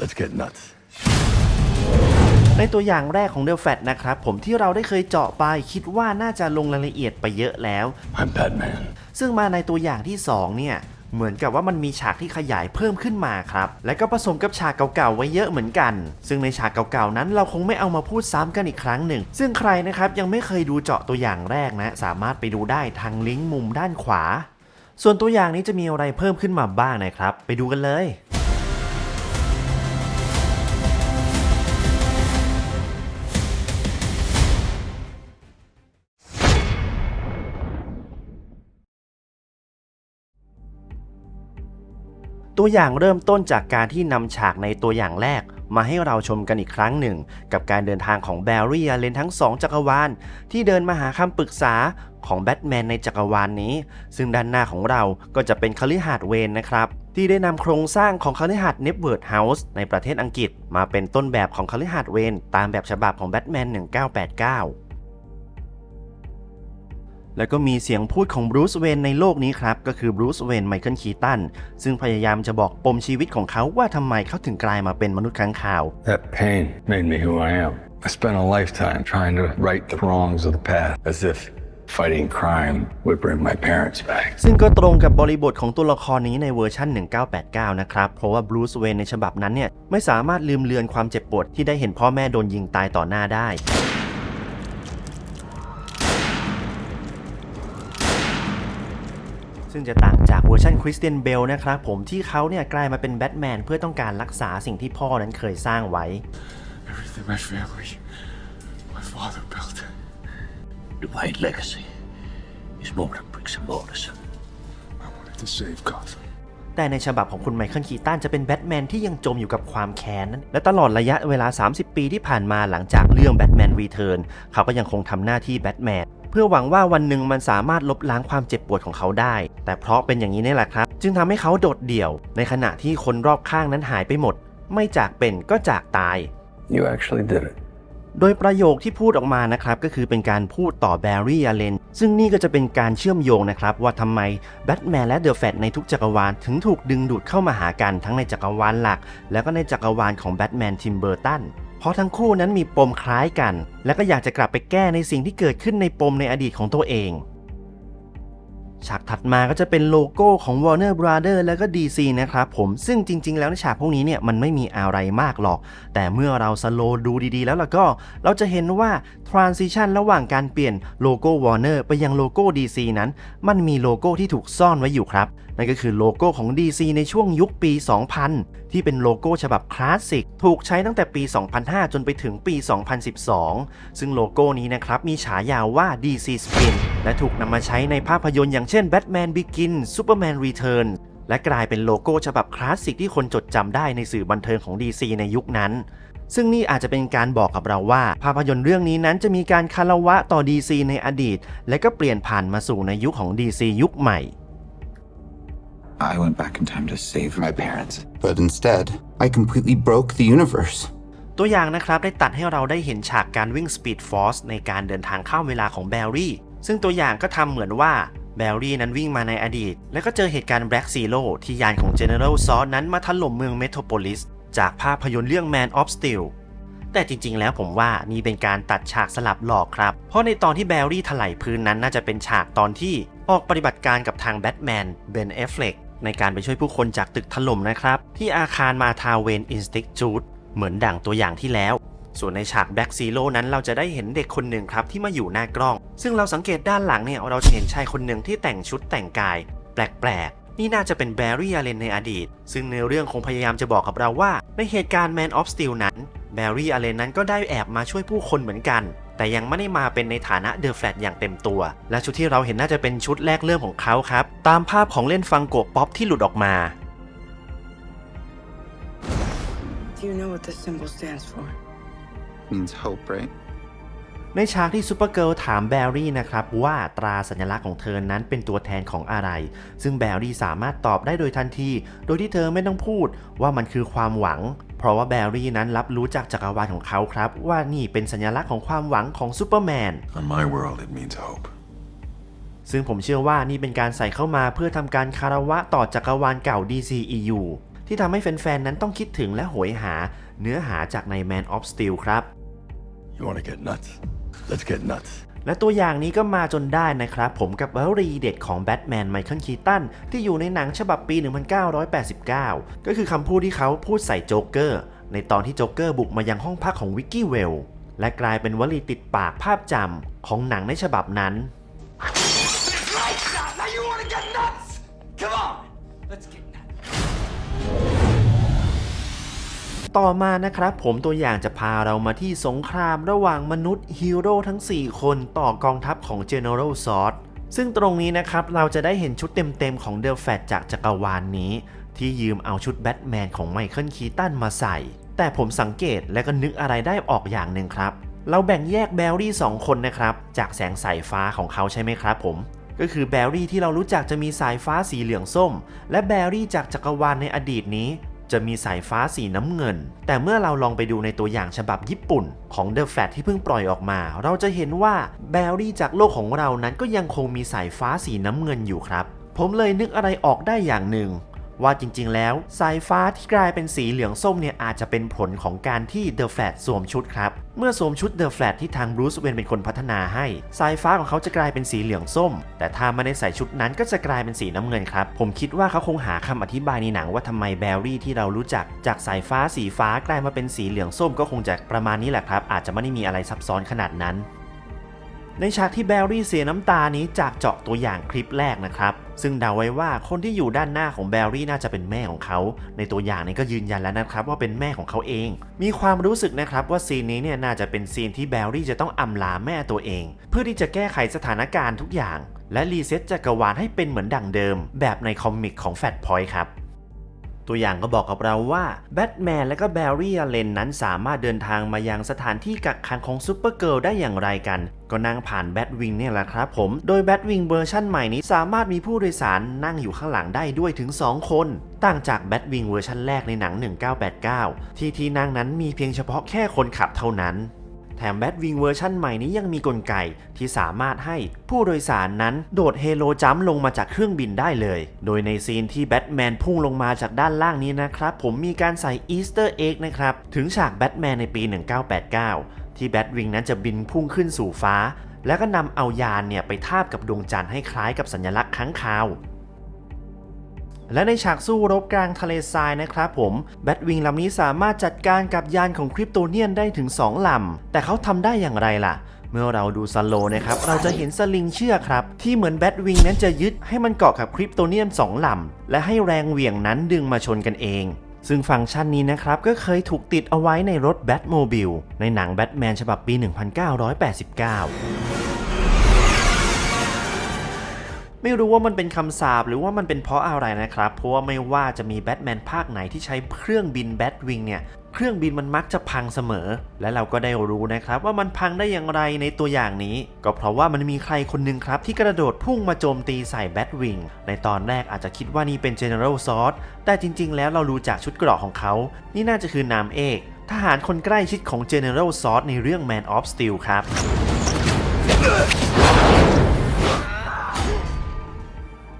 Let's get nuts. ในตัวอย่างแรกของ The Fat นะครับผมที่เราได้เคยเจาะไปคิดว่าน่าจะลงรายละเอียดไปเยอะแล้ว I'm Batman. ซึ่งมาในตัวอย่างที่ 2 เนี่ย เหมือนกับว่ามันมีฉากที่ขยายเพิ่มขึ้นมาครับ และก็ผสมกับฉากเก่าๆไว้เยอะเหมือนกัน ซึ่งในฉากเก่าๆนั้นเราคงไม่เอามาพูดซ้ำกันอีกครั้งหนึ่ง ซึ่งใครนะครับยังไม่เคยดูเจาะตัวอย่างแรกนะ สามารถไปดูได้ทางลิงก์มุมด้านขวา ส่วนตัวอย่างนี้จะมีอะไรเพิ่มขึ้นมาบ้างนะครับ ไปดูกันเลย ตัวอย่างเริ่มต้นจากการที่นำฉากในตัวอย่างแรก มาให้เราชมกันอีกครั้งหนึ่ง กับการเดินทางของแบร์รี่อเลนทั้งสองจักรวาล ที่เดินมาหาคำปรึกษาของแบทแมนในจักรวาลนี้ ซึ่งด้านหน้าของเราก็จะเป็นคฤหาสน์เวนนะครับ ที่ได้นำโครงสร้างของคฤหาสน์เนปเวิร์ดเฮาส์ในประเทศอังกฤษ มาเป็นต้นแบบของคฤหาสน์เวนตามแบบฉบับของแบทแมน1989 แล้วก็มีเสียงพูดของบรูซเวนในโลกนี้ครับ ก็คือบรูซเวนไมเคิลคีตัน ซึ่งพยายามจะบอกปมชีวิตของเขาว่าทำไมเขาถึงกลายมาเป็นมนุษย์ค้างคาว That pain made me who I am. I spent a lifetime trying to right the wrongs of the past, as if fighting crime would bring my parents back. ซึ่งก็ตรงกับบริบทของตัวละครนี้ในเวอร์ชัน 1989 นะครับ เพราะว่าบรูซเวนในฉบับนั้นเนี่ยไม่สามารถลืมเลือนความเจ็บปวดที่ได้เห็นพ่อแม่โดนยิงตายต่อหน้าได้ ซึ่งจะต่างจากเวอร์ชันคริสเตียนเบลนะครับผมที่เขาเนี่ยกลายมาเป็นแบทแมนเพื่อต้องการรักษาสิ่งที่พ่อนั้นเคยสร้างไว้ Everything my family, my father built. The Wayne legacy is more than bricks and mortars. I wanted to save Gotham. แต่ในฉบับของคุณไมเคิลคีตันจะเป็นแบทแมนที่ยังจมอยู่กับความแค้นนั้นและตลอดระยะเวลา 30 ปีที่ผ่านมาหลังจากเรื่องแบทแมนรีเทิร์นเขาก็ยังคงทำหน้าที่แบทแมนเพื่อหวังว่าวันหนึ่งมันสามารถลบล้างความเจ็บปวดของเขาได้ แต่เพราะเป็นอย่างนี้นี่แหละครับ จึงทำให้เขาโดดเดี่ยว ในขณะที่คนรอบข้างนั้นหายไปหมด ไม่จากเป็นก็จากตาย You actually did it. โดยประโยคที่พูดออกมานะครับก็คือเป็นการพูดต่อแบร์รี่อเลนซึ่งนี่ก็จะเป็นการเชื่อมโยงนะครับ ว่าทำไมแบทแมนและเดอะแฟตในทุกจักรวาลถึงถูกดึงดูดเข้ามาหากันทั้งในจักรวาลหลัก แล้วก็ในจักรวาลของแบทแมนทิมเบอร์ตัน เพราะทั้งคู่นั้นมีปมคล้ายกัน และก็อยากจะกลับไปแก้ในสิ่งที่เกิดขึ้นในปมในอดีตของตัวเอง ฉากถัดมาก็จะเป็นโลโก้ของ Warner Brother แล้วก็ DC นะครับผมซึ่งจริง ๆ แล้วในฉากพวกนี้เนี่ยมันไม่มีอะไรมากหรอก แต่เมื่อเราสโลว์ดูดีๆ แล้วล่ะก็ เราจะเห็นว่า transition ระหว่างการเปลี่ยนโลโก้ Warner ไปยังโลโก้ DC นั้น มันมีโลโก้ที่ถูกซ่อนไว้อยู่ครับนั่นก็คือโลโก้ของ DC ในช่วงยุคปี 2000 ที่เป็นโลโก้ฉบับคลาสสิก ถูกใช้ตั้งแต่ปี 2005 จนไปถึงปี 2012 ซึ่งโลโก้นี้นะครับมีฉายาว่า DC Spin และถูกนำมาใช้ในภาพยนตร์อย่างเช่น Batman Begins Superman Return และกลายเป็นโลโก้ฉบับคลาสสิกที่คนจดจำได้ในสื่อบันเทิงของ DC ในยุคนั้น ซึ่งนี่อาจจะเป็นการบอกกับเราว่า ภาพยนตร์เรื่องนี้นั้นจะมีการคารวะต่อ DC ในอดีต และก็เปลี่ยนผ่านมาสู่ในยุคของ DC ยุคใหม่ I went back in time to save my parents, but instead, I completely broke the universe. ตัวอย่างนะครับได้ตัดให้เราได้เห็นฉากการวิ่ง Speed Force ในการเดินทางข้ามเวลาของแบร์รี่ซึ่งตัวอย่างก็ทำเหมือนว่า แบร์รี่นั้นวิ่งมาในอดีต แล้วก็เจอเหตุการณ์ Black Zero ที่ยานของ General Zod นั้นมาถล่มเมือง Metropolis จากภาพยนตร์เรื่อง Man of Steel แต่จริงๆ แล้วผมว่านี่เป็นการตัดฉากสลับหลอกครับ เพราะในตอนที่แบร์รี่ถลายพื้นนั้นน่าจะเป็นฉากตอนที่ออกปฏิบัติการกับทางแบทแมนเบนเอฟเฟลกในการไปช่วยผู้คนจากตึกถล่มนะครับ ที่อาคารมาทาเวนอินสติจูดเหมือนดั่งตัวอย่างที่แล้ว ส่วนในฉากแบ็กซีโร่นั้นเราจะได้เห็นเด็กคนหนึ่งครับที่มาอยู่หน้ากล้อง ซึ่งเราสังเกตด้านหลังเนี่ยเราจะเห็นชายคนหนึ่งที่แต่งชุดแต่งกาย แปลกๆ นี่น่าจะเป็นแบร์รี่อาเลนในอดีต ซึ่งในเรื่องคงพยายามจะบอกกับเราว่า ในเหตุการณ์ Man of Steel นั้นแบร์รี่อาเลนนั้นก็ได้แอบมาช่วยผู้คนเหมือนกัน แต่ยังไม่ได้มาเป็นในฐานะเดอะแฟลตอย่างเต็มตัว และชุดที่เราเห็นน่าจะเป็นชุดแรกเริ่มของเขาครับ ตามภาพของเล่นฟังโกป๊อปที่หลุดออกมา Do you know what this symbol stands for? Means hope, right? ในฉากที่ซูเปอร์เกิลถามแบร์รี่นะครับว่าตราสัญลักษณ์ของเธอนั้นเป็นตัวแทนของอะไร ซึ่งแบร์รี่สามารถตอบได้โดยทันที โดยที่เธอไม่ต้องพูดว่ามันคือความหวัง เพราะว่าแบร์รี่นั้นรับรู้จากจักรวาลของเขาครับ ว่านี่เป็นสัญลักษณ์ของความหวังของซูเปอร์แมน On my world, it means hope. ซึ่งผมเชื่อว่านี่เป็นการใส่เข้ามาเพื่อทำการคารวะต่อจักรวาลเก่า DCEU ที่ทำให้แฟนๆนั้นต้องคิดถึงและโหยหาเนื้อหาจากใน Man of Steel ครับ You want to get nuts? Let's get nuts. และตัวอย่างนี้ก็มาจนได้นะครับ ผมกับวลีเด็ดของแบทแมนไมเคิลคีตันที่อยู่ในหนังฉบับปี 1989 ก็คือคำพูดที่เขาพูดใส่โจ๊กเกอร์ ในตอนที่โจ๊กเกอร์บุกมายังห้องพักของวิกกี้เวล และกลายเป็นวลีติดปากภาพจำของหนังในฉบับนั้น ต่อมานะครับผมตัวอย่างจะพาเรามาที่สงครามระหว่างมนุษย์ฮีโร่ทั้ง 4 คนต่อกองทัพของ General Zod ซึ่งตรงนี้นะครับเราจะได้เห็นชุดเต็มๆของเดลแฟตจากจักรวาลนนี้ ที่ยืมเอาชุดแบทแมนของไมเคิลคีตันมาใส่ แต่ผมสังเกตและก็นึกอะไรได้ออกอย่างหนึ่งครับ เราแบ่งแยกแบลลี่ 2 คนนะครับ จากแสงสายฟ้าของเขาใช่ไหมครับผมก็คือแบลลี่ที่เรารู้จักจะมีสายฟ้าสีเหลืองส้ม และแบลลี่จากจักรวาลในอดีตนี้ จะมีสายฟ้าสีน้ำเงิน แต่เมื่อเราลองไปดูในตัวอย่างฉบับญี่ปุ่นของ The Flat ที่เพิ่งปล่อยออกมา เราจะเห็นว่าแบลลี่จากโลกของเรานั้นก็ยังคงมีสายฟ้าสีน้ำเงินอยู่ครับ ผมเลยนึกอะไรออกได้อย่างหนึ่ง ว่าจริงๆ แล้ว สายฟ้าที่กลายเป็นสีเหลืองส้มเนี่ยอาจจะเป็นผลของการที่ The Flash สวมชุดครับ เมื่อสวมชุด The Flash ที่ทางบรูซเวนเป็นคนพัฒนาให้ สายฟ้าของเขาจะกลายเป็นสีเหลืองส้ม แต่ถ้าไม่ได้ใส่ชุดนั้นก็จะกลายเป็นสีน้ำเงินครับ ผมคิดว่าเขาคงหาคำอธิบายในหนังว่าทำไมแบลลี่ที่เรารู้จักจากสายฟ้าสีฟ้ากลายมาเป็นสีเหลืองส้มก็คงจะประมาณนี้แหละครับ อาจจะไม่ได้มีอะไรซับซ้อนขนาดนั้น ในฉากที่แบรี่เสียน้ำตานี้จากเจาะตัวอย่างคลิปแรกนะครับ ซึ่งเดาไว้ว่าคนที่อยู่ด้านหน้าของแบรี่น่าจะเป็นแม่ของเขา ในตัวอย่างนี้ก็ยืนยันแล้วนะครับว่าเป็นแม่ของเขาเอง มีความรู้สึกนะครับว่าซีนนี้เนี่ยน่าจะเป็นซีนที่แบรี่จะต้องอำลาแม่ตัวเอง เพื่อที่จะแก้ไขสถานการณ์ทุกอย่าง และรีเซ็ตจักรวาลให้เป็นเหมือนดั่งเดิม แบบในคอมิกของแฟตพอยต์ครับ ตัวอย่างก็บอกกับเราว่าแบทแมนและก็แบร์รี่อเลนนั้นสามารถเดินทางมายังสถานที่กักขังของซูเปอร์เกิร์ลได้อย่างไรกัน ก็นั่งผ่านแบทวิงเนี่ยแหละครับผม โดยแบทวิงเวอร์ชั่นใหม่นี้สามารถมีผู้โดยสารนั่งอยู่ข้างหลังได้ด้วยถึง 2 คน ต่างจากแบทวิงเวอร์ชันแรกในหนัง 1989 ที่ที่นั่งนั้นมีเพียงเฉพาะแค่คนขับเท่านั้น แถมแบทวิงเวอร์ชั่นใหม่นี้ยังมีกลไกที่สามารถให้ผู้โดยสารนั้นโดดเฮโลจัมลงมาจากเครื่องบินได้เลย โดยในซีนที่แบทแมนพุ่งลงมาจากด้านล่างนี้นะครับ ผมมีการใส่อีสเตอร์เอ็กนะครับ ถึงฉากแบทแมนในปี 1989 ที่แบทวิงนั้นจะบินพุ่งขึ้นสู่ฟ้า แล้วก็นำเอายานเนี่ยไปทาบกับดวงจันทร์ให้คล้ายกับสัญลักษณ์ค้างคาว และในฉากสู้รบกลางทะเลทรายนะครับผมแบทวิงลำนี้สามารถจัดการกับยานของคริปโตเนียนได้ถึง 2ลำ แต่เขาทำได้อย่างไรล่ะ เมื่อเราดูสโลนะครับ เราจะเห็นสลิงเชือกครับ ที่เหมือนแบทวิงนั้นจะยึดให้มันเกาะกับคริปโตเนียน2ลำ และให้แรงเหวี่ยงนั้นดึงมาชนกันเอง ซึ่งฟังก์ชันนี้นะครับก็เคยถูกติดเอาไว้ในรถแบทโมบิลในหนังแบทแมนฉบับปี 1989 ไม่รู้ว่ามันเป็นคำสาปหรือว่ามันเป็นเพราะอะไรนะครับ เพราะว่าไม่ว่าจะมีแบทแมนภาคไหนที่ใช้เครื่องบินแบทวิงเนี่ยเครื่องบินมันมักจะพังเสมอ และเราก็ได้รู้นะครับว่ามันพังได้อย่างไรในตัวอย่างนี้ ก็เพราะว่ามันมีใครคนหนึ่งครับ ที่กระโดดพุ่งมาโจมตีใส่แบทวิงในตอนแรกอาจจะคิดว่านี่เป็น General Zod แต่จริง ๆ แล้วเรารู้จากชุดเกราะของเขา นี่น่าจะคือนามเอก ทหารคนใกล้ชิดของ General Zod ในเรื่อง Man of Steel ครับ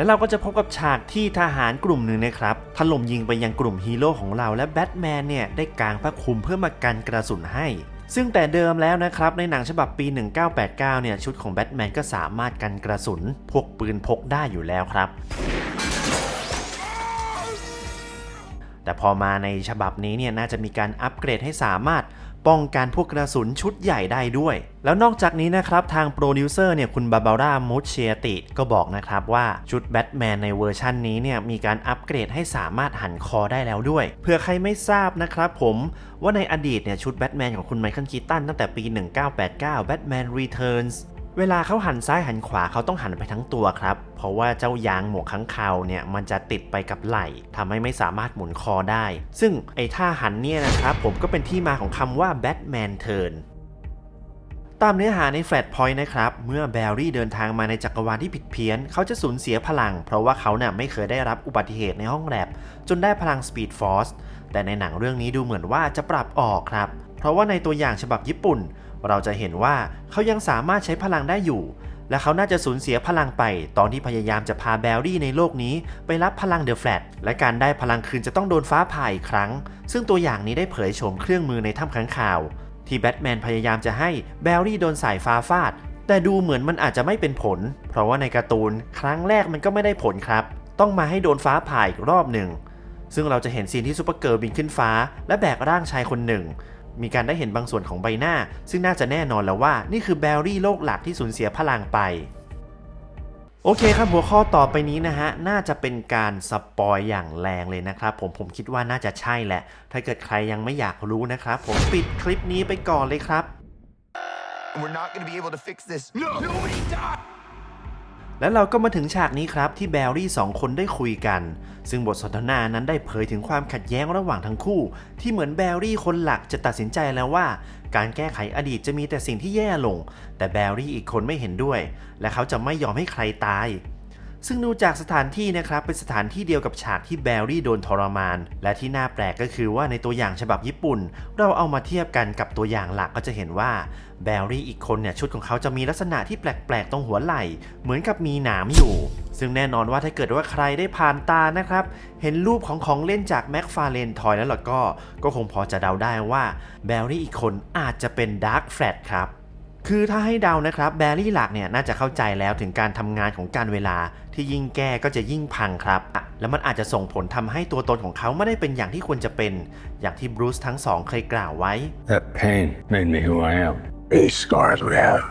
แล้วเราก็จะพบกับฉากที่ทหารกลุ่มหนึ่งนะครับถล่มยิงไปยังกลุ่มฮีโร่ของเราและแบทแมนเนี่ยได้กางผ้าคลุมเพื่อมากันกระสุนให้ซึ่งแต่เดิมแล้วนะครับในหนังฉบับปี 1989 เนี่ยชุดของแบทแมนก็สามารถกันกระสุนพวกปืนพกได้อยู่แล้วครับ แต่พอมาในฉบับนี้เนี่ยน่าจะมีการอัปเกรดให้สามารถ ป้องกันพวกกระสุนชุดใหญ่ได้ด้วย แล้วนอกจากนี้นะครับทางโปรดิวเซอร์เนี่ยคุณบาบาร่ามูชเชียติก็บอกนะครับว่าชุดแบทแมนในเวอร์ชันนี้เนี่ยมีการอัปเกรดให้สามารถหันคอได้แล้วด้วย เพื่อใครไม่ทราบนะครับผมว่าในอดีตเนี่ยชุดแบทแมนของคุณไมเคิลคีตันตั้งแต่ปี 1989 Batman Returns เวลาเขาหันซ้ายหันขวาเขาต้องหันไปทั้งตัวครับ เพราะว่าเจ้ายางหมวกค้างคาวเนี่ยมันจะติดไปกับไหล่ทำให้ไม่สามารถหมุนคอได้ ซึ่งไอ้ท่าหันเนี่ยนะครับผมก็เป็นที่มาของคำว่า Batman Turn ตามเนื้อหาในแฟลตพอยต์นะครับ เมื่อแบรี่เดินทางมาในจักรวาลที่ผิดเพี้ยน เขาจะสูญเสียพลัง เพราะว่าเขาเนี่ยไม่เคยได้รับอุบัติเหตุในห้องแลบจนได้พลัง Speed Force แต่ในหนังเรื่องนี้ดูเหมือนว่าจะปรับออกครับ เพราะว่าในตัวอย่างฉบับญี่ปุ่น เราจะเห็นว่าเขายังสามารถใช้พลังได้อยู่ และเขาน่าจะสูญเสียพลังไป ตอนที่พยายามจะพาแบรี่ในโลกนี้ ไปรับพลังเดอะแฟลตและการได้พลังคืนจะต้องโดนฟ้าผ่าอีกครั้ง ซึ่งตัวอย่างนี้ได้เผยโฉมเครื่องมือในถ้ำค้างข่าว ที่แบทแมนพยายามจะให้แบรี่โดนสายฟ้าฟาด แต่ดูเหมือนมันอาจจะไม่เป็นผล เพราะว่าในการ์ตูนครั้งแรกมันก็ไม่ได้ผลครับ ต้องมาให้โดนฟ้าผ่าอีกรอบหนึ่งซึ่งเราจะเห็นซีนที่ซูเปอร์เกิร์ลบินขึ้นฟ้า และแบกร่างชายคนหนึ่ง มีการได้เห็นบางส่วนของใบหน้า ซึ่งน่าจะแน่นอนแล้วว่านี่คือแบรี่โลกหลักที่สูญเสียพลังไปโอเคครับหัวข้อต่อไปนี้นะฮะ น่าจะเป็นการสปอยอย่างแรงเลยนะครับผมผมคิดว่าน่าจะใช่แหละ ถ้าเกิดใครยังไม่อยากรู้นะครับ ผมปิดคลิปนี้ไปก่อนเลยครับ We're not gonna be able to fix this. และเราก็มาถึงฉากนี้ครับที่แบรี่สองคนได้คุยกัน ซึ่งบทสนทนานั้นได้เผยถึงความขัดแย้งระหว่างทั้งคู่ ที่เหมือนแบรี่คนหลักจะตัดสินใจแล้วว่า การแก้ไขอดีตจะมีแต่สิ่งที่แย่ลง แต่แบรี่อีกคนไม่เห็นด้วย และเขาจะไม่ยอมให้ใครตาย ซึ่งดูจากสถานที่นะครับเป็นสถานที่เดียวกับฉากที่แบรี่โดนทรมาน และที่น่าแปลกก็คือว่าในตัวอย่างฉบับญี่ปุ่น เราเอามาเทียบกันกับตัวอย่างหลักก็จะเห็นว่าแบรี่อีกคนเนี่ยชุดของเขาจะมีลักษณะที่แปลกๆตรงหัวไหล่ เหมือนกับมีหนามอยู่ ซึ่งแน่นอนว่าถ้าเกิดว่าใครได้ผ่านตานะครับ เห็นรูปของของเล่นจากแม็กฟาเรนทอยแล้วล่ะก็ ก็คงพอจะเดาได้ว่าแบรี่อีกคนอาจจะเป็นดาร์คแฟลตครับ คือถ้าให้เดานะครับแบรี่หลักเนี่ยน่าจะเข้าใจแล้วถึงการทำงานของการเวลาที่ยิ่งแก้ก็จะยิ่งพังครับอะแล้วมันอาจจะส่งผลทำให้ตัวตนของเขาไม่ได้เป็นอย่างที่ควรจะเป็น อย่างที่บรูซทั้งสองเคยกล่าวไว้ That pain made me who I am. These scars we have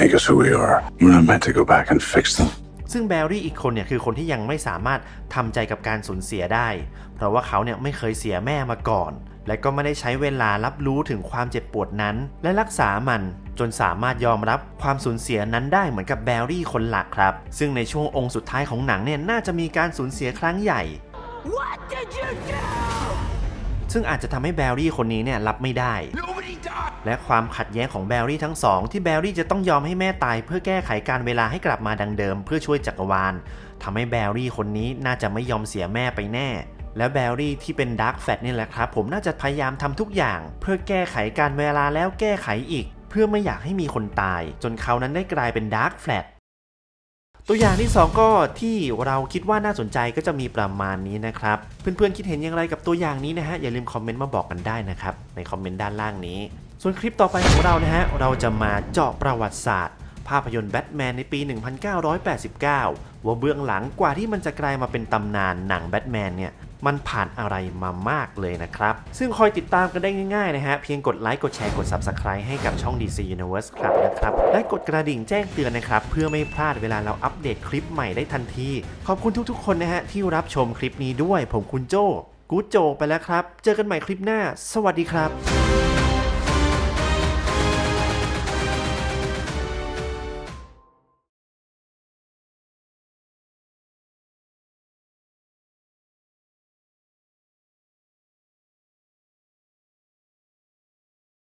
make us who we are. We're not meant to go back and fix them. ซึ่งแบรี่อีกคนเนี่ยคือคนที่ยังไม่สามารถทำใจกับการสูญเสียได้ เพราะว่าเขาเนี่ยไม่เคยเสียแม่มาก่อน และก็ไม่ได้ใช้เวลารับรู้ถึงความเจ็บปวดนั้น และรักษามันจนสามารถยอมรับความสูญเสียนั้นได้เหมือนกับแบรี่คนหลักครับ ซึ่งในช่วงองค์สุดท้ายของหนังเนี่ยน่าจะมีการสูญเสียครั้งใหญ่ What did you do? ซึ่งอาจจะทำให้แบรี่คนนี้เนี่ยรับไม่ได้ และความขัดแย้งของแบรี่ทั้งสองที่แบรี่จะต้องยอมให้แม่ตาย เพื่อแก้ไขการเวลาให้กลับมาดังเดิม เพื่อช่วยจักรวาลทำให้แบรี่คนนี้น่าจะไม่ยอมเสียแม่ไปแน่และแบรี่ที่เป็นดาร์กแฟตนี่แหละครับ ผมน่าจะพยายามทำทุกอย่าง เพื่อแก้ไขการเวลาแล้วแก้ไขอีก เพื่อไม่อยากให้มีคนตาย จนเขานั้นได้กลายเป็นดาร์กแฟต ตัวอย่างที่ 2 ก็ที่เราคิดว่าน่าสนใจก็จะมีประมาณนี้นะครับ เพื่อนๆคิดเห็นอย่างไรกับตัวอย่างนี้นะฮะอย่าลืมคอมเมนต์มาบอกกันได้นะครับในคอมเมนต์ด้านล่างนี้ ส่วนคลิปต่อไปของเรานะฮะเราจะมาเจาะประวัติศาสตร์ ภาพยนตร์แบทแมนในปี 1989 ว่าเบื้องหลังกว่าที่มันจะกลายมาเป็นตำนานหนังแบทแมนเนี่ย มันผ่านอะไรมามากเลยนะครับ ซึ่งคอยติดตามกันได้ง่ายๆนะฮะ เพียงกดไลค์ กดแชร์ กด Subscribe ให้กับช่อง DC Universe ครับนะครับ และกดกระดิ่งแจ้งเตือนนะครับ เพื่อไม่พลาดเวลาเราอัปเดตคลิปใหม่ได้ทันที ขอบคุณทุกๆ คนนะฮะที่รับชมคลิปนี้ด้วย ผมคุณโจกูโจไปแล้วครับ เจอกันใหม่คลิปหน้า สวัสดีครับ